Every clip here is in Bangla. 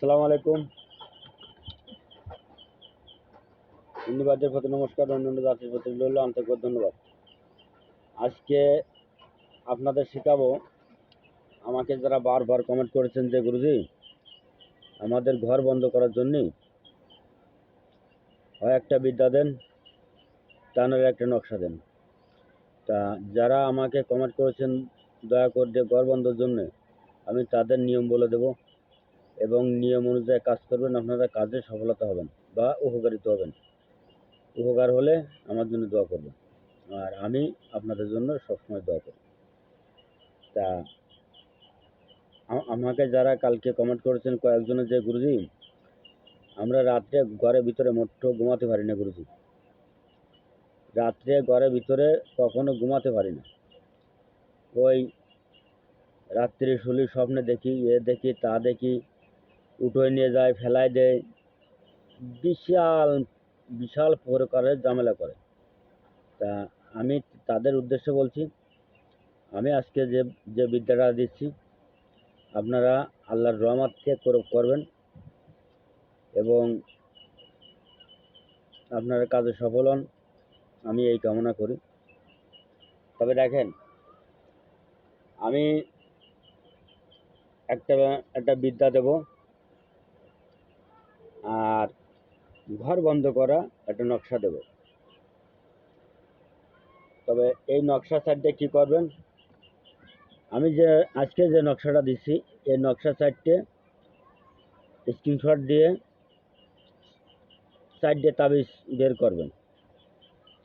আসসালামু আলাইকুম। ধন্যবাদের প্রতি নমস্কার, অন্যান্য জাতির প্রতি রইল আন্তরিক ধন্যবাদ। আজকে আপনাদের শেখাবো, আমাকে যারা বারবার কমেন্ট করেছেন যে গুরুজি, আমাদের ঘর বন্ধ করার জন্যই হয় একটা বিদ্যা দেন, তা নাহলে একটা নকশা দেন। তা যারা আমাকে কমেন্ট করেছেন, দয়া করে ঘর বন্ধের জন্যে, আমি তাদের নিয়ম বলে দেবো। এবং নিয়ম অনুযায়ী কাজ করবেন, আপনারা কাজে সফলতা হবেন বা উপকারিত হবেন। উপকার হলে আমার জন্য দোয়া করবেন। আর আমি আপনাদের জন্য সবসময় দোয়া করি। তা আমাকে যারা কালকে কমেন্ট করেছেন কয়েকজনের যে গুরুজি, আমরা রাত্রে ঘরের ভিতরে মোট্ট ঘুমাতে পারি না গুরুজি। রাত্রে ঘরের ভিতরে কখনো ঘুমাতে পারি না। ওই রাত্রি শুলি স্বপ্নে দেখি, এ দেখি, তা দেখি উঠোয় নিয়ে যায়, ফেলায় দেয়। বিশাল বিশাল প্রকারের ঝামেলা করে। তা আমি তাদের উদ্দেশ্যে বলছি, আমি আজকে যে যে বিদ্যাটা দিচ্ছি, আপনারা আল্লাহর রহমাতকে করে করবেন এবং আপনার কাজে সফল হন। আমি এই কামনা করি। তবে দেখেন, আমি একটা একটা বিদ্যা দেব। আর ঘর বন্ধ করা একটা নকশা দেব। তবে এই নকশা সাইডে কি করবেন? আমি যে, আজকে যে নকশাটা দিচ্ছি এই নকশা সাইডে স্ক্রিনশট দিয়ে সাইডে তাবিজ বের করবেন।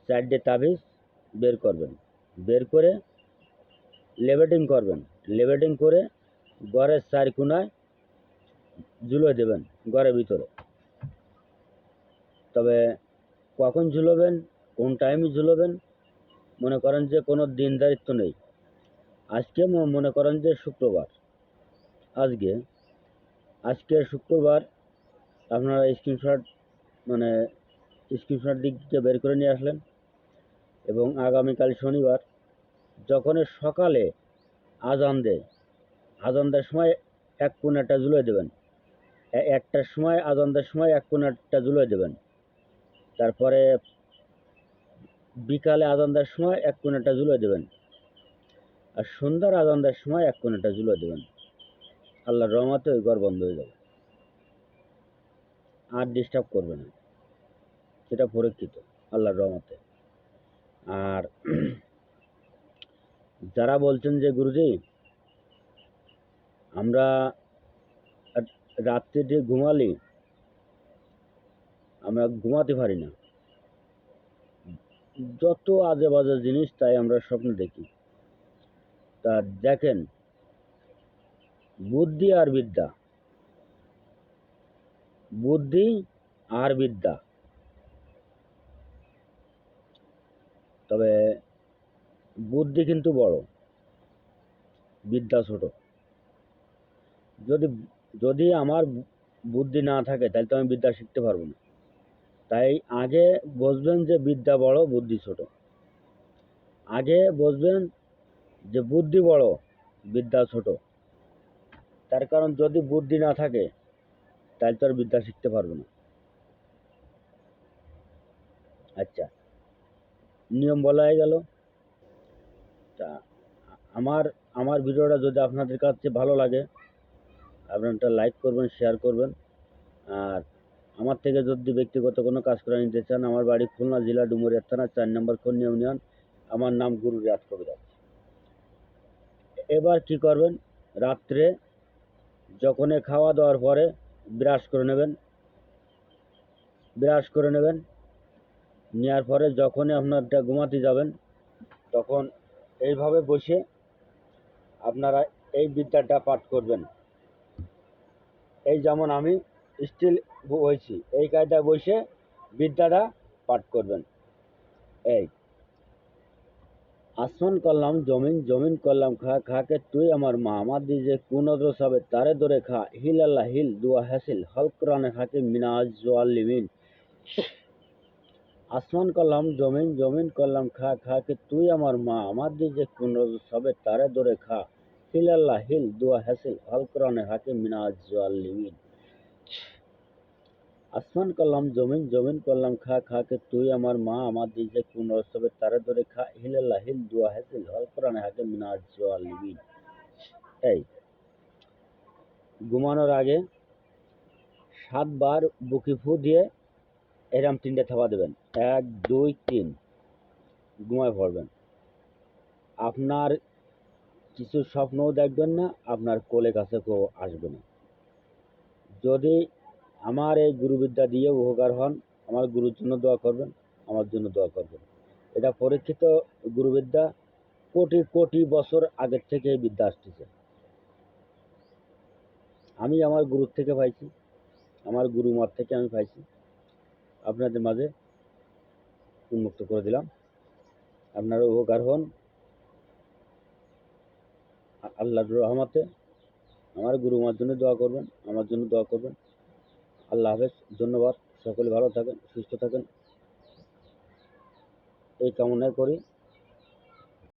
সাইডে তাবিজ বের করবেন। বের করে লেবেটিং করবেন। লেবেটিং করে ঘরের চার ঝুলে দেবেন ঘরের ভিতরে। তবে কখন ঝুলোবেন, কোন টাইমে ঝুলোবেন, মনে করেন যে কোনো দিন দায়িত্ব নেই। আজকে মনে করেন যে শুক্রবার। আজকে আজকে শুক্রবার আপনারা স্ক্রিনশট মানে স্ক্রিনশট দিককে বের করে নিয়ে আসলেন এবং আগামীকাল শনিবার যখন সকালে আজান দেয়, আজান দেওয়ার সময় এক কোনাটা ঝুলে দেবেন। একটার সময়, আজান দেওয়ার সময় এক কোনাটা ঝুলে দেবেন। তারপরে বিকালে আজান দেওয়ার সময় এক কোনাটা ঝুলে দেবেন। আর সন্ধ্যার আজান দেওয়ার সময় এক কোনাটা ঝুলে দেবেন। আল্লাহর রহমতে ওই ঘর বন্ধ হয়ে যাবে। আর ডিস্টার্ব করবে না। সেটা পরীক্ষিত, আল্লাহর রহমতে। আর যারা বলছেন যে, গুরুজি, আমরা রাত্রিতে ঘুমালি আমরা ঘুমাতে পারি না। যত আজে বাজে জিনিস, তাই আমরা স্বপ্ন দেখি। তা দেখেন, বুদ্ধি আর বিদ্যা। বুদ্ধি আর বিদ্যা। তবে বুদ্ধি কিন্তু বড়, বিদ্যা ছোট। যদি যদি আমার বুদ্ধি না থাকে, তাহলে তো আমি বিদ্যা শিখতে পারব না। তাই আগে বুঝবেন যে বিদ্যা বড়, বুদ্ধি ছোট। আগে বুঝবেন যে বুদ্ধি বড়, বিদ্যা ছোট। তার কারণ যদি বুদ্ধি না থাকে, তাহলে তো আর বিদ্যা শিখতে পারবে না। আচ্ছা নিয়ম বলা হয়ে গেল। তা, আমার আমার ভিডিওটা যদি আপনাদের কাছে ভালো লাগে, আপনারা লাইক করবেন শেয়ার করবেন। আর আমার থেকে যদি ব্যক্তিগত কোনো কাজ করে নিতে চান, আমার বাড়ি খুলনা জেলা ডুমুরিয়া থানা, চার নম্বর খন্নি ইউনিয়ন। আমার নাম গুরু রিয়াজ কবিরাজ। এবার কি করবেন? রাত্রে যখনই খাওয়া দাওয়ার পরে ব্রাশ করে নেবেন। ব্রাশ করে নেবেন। নেওয়ার পরে যখনই আপনারটা ঘুমাতে যাবেন, তখন এইভাবে বসে আপনারা এই বিদ্যাটা পাঠ করবেন। এই যেমন আমি স্টিল হয়েছি এই কায়দায় বসে বিদ্যাটা পাঠ করবেন। এই। আসমান করলাম, জমিন জমিন করলাম, খা, খাকে তুই আমার মা, আমার দিজে কোন সবে তারে ধরে খা, হিল আল্লাহ, হিল, দুয়া হাসিল হল কোরআনে হাকে মিনাজ লিমিন। আসমান করলাম, জমিন জমিন করলাম, খা, খাকে তুই আমার মা, আমার দিজে কোন সবে তারে ধরে খা, হিল আল্লাহ, হিল, দুয়া হাসিল হল কোরআনে হাকে মিনাজ লিমিন। আসমান করলাম, জমিন জমিন করলাম, খা খা কে তুই আমার মা, আমার দিজে কোন রসবে তারে ধরে খা। হিলাল্লাহ হিল দুয়া হাসিল, হল কোরআনে হাকে মিনাজ জালিমিন এই, ঘুমানোর আগে সাতবার বুকি ফু দিয়ে এরাম তিনটে থাবা দেবেন। এক, দুই, তিন, ঘুমায় পড়বেন। আপনার কিছু স্বপ্নও দেখবেন না, আপনার কোলে কাছে কেউ আসবে না। যদি আমার এই গুরুবিদ্যা দিয়ে উপকার হন, আমার গুরুর জন্য দোয়া করবেন, আমার জন্য দোয়া করবেন। এটা পরীক্ষিত গুরুবিদ্যা কোটি কোটি বছর আগের থেকে এই বিদ্যা আসতেছে। আমি আমার গুরুর থেকে পাইছি, আমার গুরুমার থেকে আমি পাইছি। আপনাদের মাঝে উন্মুক্ত করে দিলাম। আপনারা উপকার হন আল্লাহর রহমতে। আমার গুরু গুরুমার জন্য দোয়া করবেন, আমার জন্য দোয়া করবেন। আল্লাহ হাফেজ, ধন্যবাদ। সকলে ভালো থাকেন, সুস্থ থাকেন। এই কামনা করি।